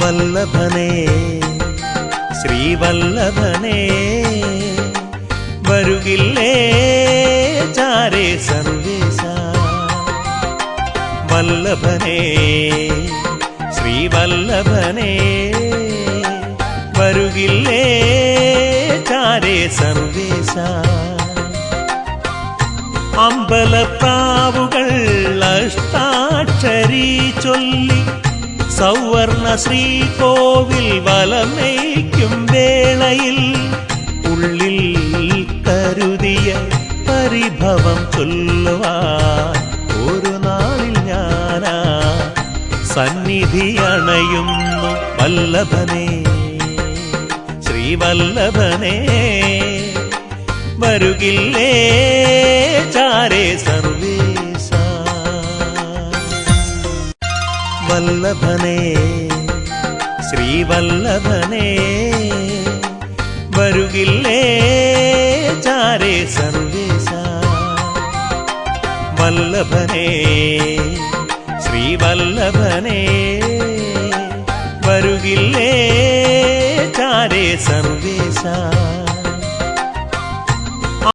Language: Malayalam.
വല്ലഭനേ ശ്രീവല്ലഭനേ വരുകില്ലേ ചാരേ സർവേശ. വല്ലഭനേ ശ്രീവല്ലഭനേ വരുകില്ലേ ചാരേ സർവേശ. അമ്പലപ്രാവുകൾ അഷ്ടാക്ഷരി ചൊല്ലി സൗവർണ ശ്രീകോവിൽ വലമേക്കും വേളയിൽ ഉള്ളിൽ കരുതിയ പരിഭവം ചൊല്ലുവാൻ ഒരു നാളിൽ ഞാനാ സന്നിധി അണയുന്നു വല്ലഭനേ ശ്രീവല്ലഭനേ വരുകില്ലേ വല്ലഭനേ ശ്രീവല്ലഭനേ വരുകില്ലേ ചാരേ സർവേശ. വല്ലഭനേ ശ്രീവല്ലഭനേ വരുകില്ലേ ചാരേ സർവേശ.